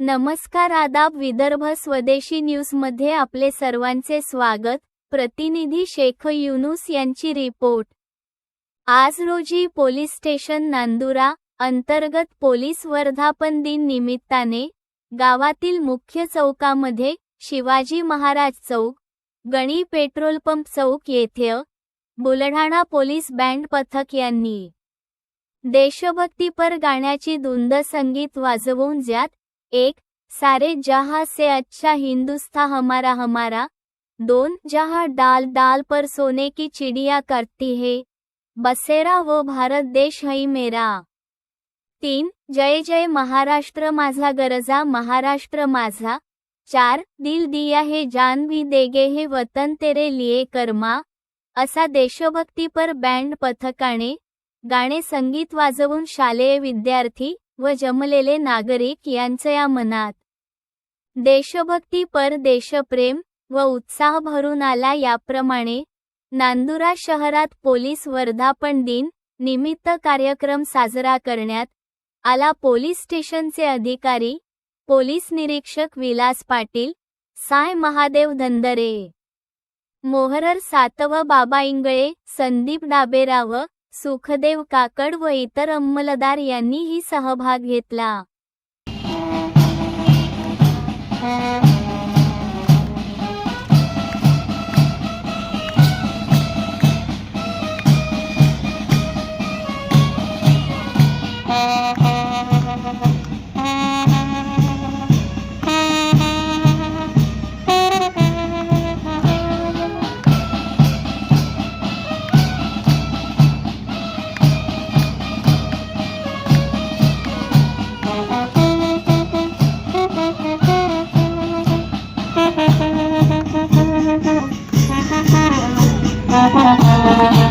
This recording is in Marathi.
नमस्कार आदाब विदर्भ स्वदेशी न्यूजमध्ये आपले सर्वांचे स्वागत. प्रतिनिधी शेख युनुस यांची रिपोर्ट. आज रोजी पोलीस स्टेशन नांदुरा अंतर्गत पोलीस वर्धापन दिन निमित्ताने गावातील मुख्य चौकामध्ये शिवाजी महाराज चौक गणी पेट्रोल पंप चौक येथे बुलढाणा पोलीस बँड पथक यांनी देशभक्तीपर गाण्याची धुंद संगीत वाजवून ज्यात एक सारे जहां से अच्छा हिंदुस्ता हमारा हमारा। दोन जहां डाल डाल पर सोने की चिड़िया करती है। बसेरा वो भारत देश है मेरा। तीन जय जय महाराष्ट्र माझा गरजा महाराष्ट्र माझा। चार दिल दिया है जान भी देगे हे वतन तेरे लिए कर्मा। असा देशभक्तीपर बँड पथकाने गाणे संगीत वाजवून शालेय विद्यार्थी व जमलेले नागरिक यांच्या मनात. देशभक्ती पर देशप्रेम व उत्साह भरून आला याप्रमाणे नांदुरा शहरात पोलीस वर्धापन दिन निमित्त कार्यक्रम साजरा करण्यात आला. पोलीस स्टेशनचे अधिकारी पोलीस निरीक्षक विलास पाटील साय महादेव धंदरे मोहरर सातव बाबा इंगळे संदीप डाबेराव सुखदेव काकड व इतर अंमलदार यांनीही सहभाग घेतला. Thank you.